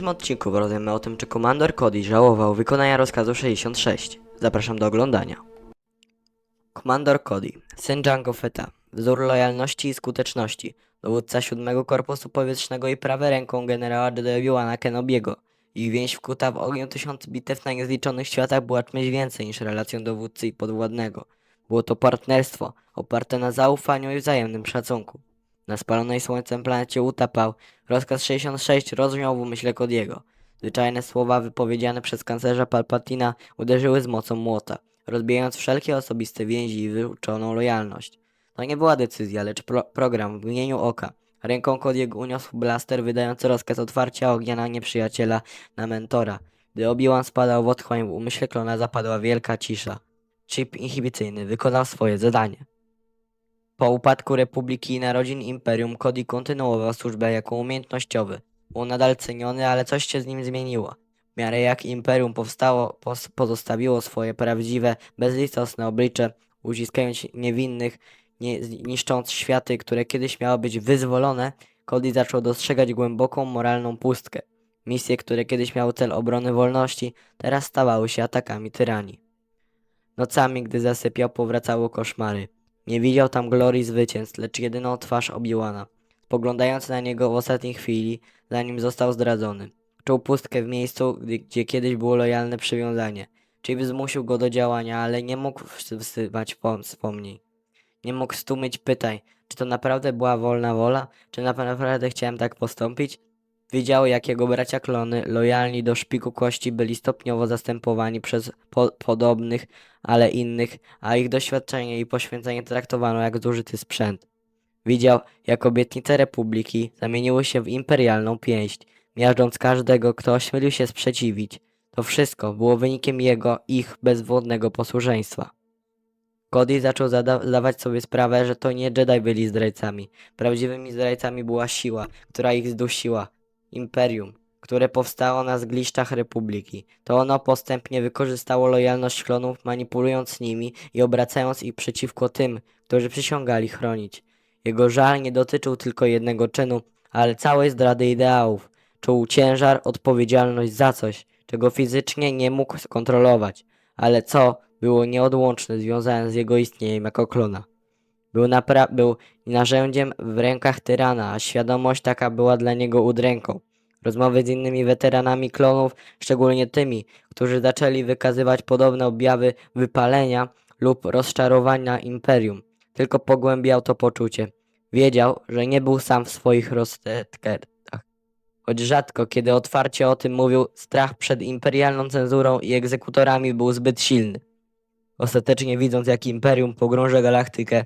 odcinku porozmawiamy o tym, czy komandor Cody żałował wykonania rozkazu 66. Zapraszam do oglądania. Komandor Cody, syn Django Fetta, wzór lojalności i skuteczności, dowódca 7 Korpusu Powietrznego i prawe ręką generała Obi-Wana Kenobiego. Ich więź wkuta w ogniu tysiąc bitew na niezliczonych światach była czymś więcej niż relacją dowódcy i podwładnego. Było to partnerstwo, oparte na zaufaniu i wzajemnym szacunku. Na spalonej słońcem planecie Utapał rozkaz 66 rozbrzmiał w umyśle Kodiego. Zwyczajne słowa wypowiedziane przez kanclerza Palpatina uderzyły z mocą młota, rozbijając wszelkie osobiste więzi i wyuczoną lojalność. To nie była decyzja, lecz pro program w mgnieniu oka. Ręką Kodiego uniosł blaster wydający rozkaz otwarcia ognia na nieprzyjaciela, na mentora. Gdy Obi-Wan spadał w otchłań, w umyśle klona zapadła wielka cisza. Chip inhibicyjny wykonał swoje zadanie. Po upadku Republiki i narodzin Imperium Cody kontynuował służbę jako umiejętnościowy. Był nadal ceniony, ale coś się z nim zmieniło. W miarę jak Imperium powstało, pozostawiło swoje prawdziwe, bezlitosne oblicze, uciskając niewinnych, nie, niszcząc światy, które kiedyś miały być wyzwolone, Cody zaczął dostrzegać głęboką moralną pustkę. Misje, które kiedyś miały cel obrony wolności, teraz stawały się atakami tyranii. Nocami, gdy zasypiał, powracały koszmary. Nie widział tam glorii zwycięstw, lecz jedyną twarz Obi-Wana. Spoglądając na niego w ostatniej chwili, zanim został zdradzony. Czuł pustkę w miejscu, gdzie kiedyś było lojalne przywiązanie. Chief zmusił go do działania, ale nie mógł wsypać wspomnień. Nie mógł stłumić pytań, czy to naprawdę była wolna wola, czy na- naprawdę chciałem tak postąpić. Widział, jak jego bracia klony, lojalni do szpiku kości, byli stopniowo zastępowani przez po podobnych, ale innych, a ich doświadczenie i poświęcenie traktowano jak zużyty sprzęt. Widział, jak obietnice Republiki zamieniły się w imperialną pięść, miażdżąc każdego, kto ośmielił się sprzeciwić. To wszystko było wynikiem jego, ich bezwodnego posłuszeństwa. Cody zaczął zdawać sobie sprawę, że to nie Jedi byli zdrajcami. Prawdziwymi zdrajcami była siła, która ich zdusiła. Imperium, które powstało na zgliszczach Republiki. To ono postępnie wykorzystało lojalność klonów, manipulując nimi i obracając ich przeciwko tym, którzy przysiągali chronić. Jego żal nie dotyczył tylko jednego czynu, ale całej zdrady ideałów. Czuł ciężar, odpowiedzialność za coś, czego fizycznie nie mógł skontrolować, ale co było nieodłączne związane z jego istnieniem jako klona. Był, napra- był narzędziem w rękach tyrana, a świadomość taka była dla niego udręką. Rozmowy z innymi weteranami klonów, szczególnie tymi, którzy zaczęli wykazywać podobne objawy wypalenia lub rozczarowania imperium, tylko pogłębiał to poczucie. Wiedział, że nie był sam w swoich rozterkach. Choć rzadko, kiedy otwarcie o tym mówił, strach przed imperialną cenzurą i egzekutorami był zbyt silny. Ostatecznie widząc, jak imperium pogrąża galaktykę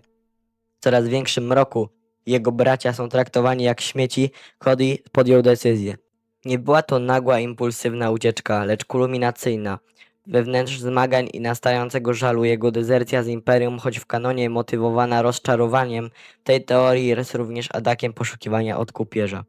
coraz większym mroku, jego bracia są traktowani jak śmieci, Cody podjął decyzję. Nie była to nagła, impulsywna ucieczka, lecz kulminacyjna. Wewnętrz zmagań i nastającego żalu jego dezercja z Imperium, choć w kanonie motywowana rozczarowaniem, tej teorii jest również atakiem poszukiwania odkupierza.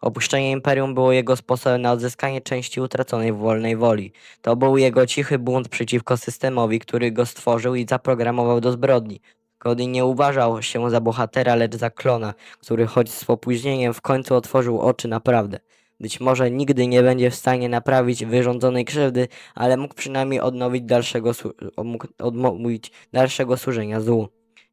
Opuszczenie Imperium było jego sposobem na odzyskanie części utraconej wolnej woli. To był jego cichy bunt przeciwko systemowi, który go stworzył i zaprogramował do zbrodni. Cody nie uważał się za bohatera, lecz za klona, który choć z opóźnieniem w końcu otworzył oczy na prawdę. Być może nigdy nie będzie w stanie naprawić wyrządzonej krzywdy, ale mógł przynajmniej odnowić dalszego, mógł odmówić dalszego służenia złu.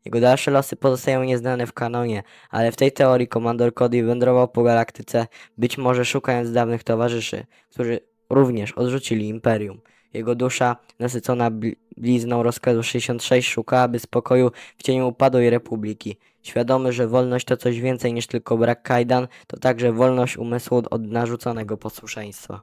Jego dalsze losy pozostają nieznane w kanonie, ale w tej teorii komandor Cody wędrował po galaktyce, być może szukając dawnych towarzyszy, którzy również odrzucili Imperium. Jego dusza, nasycona bli- blizną rozkazu 66, szukałaby spokoju w cieniu upadłej republiki. Świadomy, że wolność to coś więcej niż tylko brak kajdan, to także wolność umysłu od narzuconego posłuszeństwa.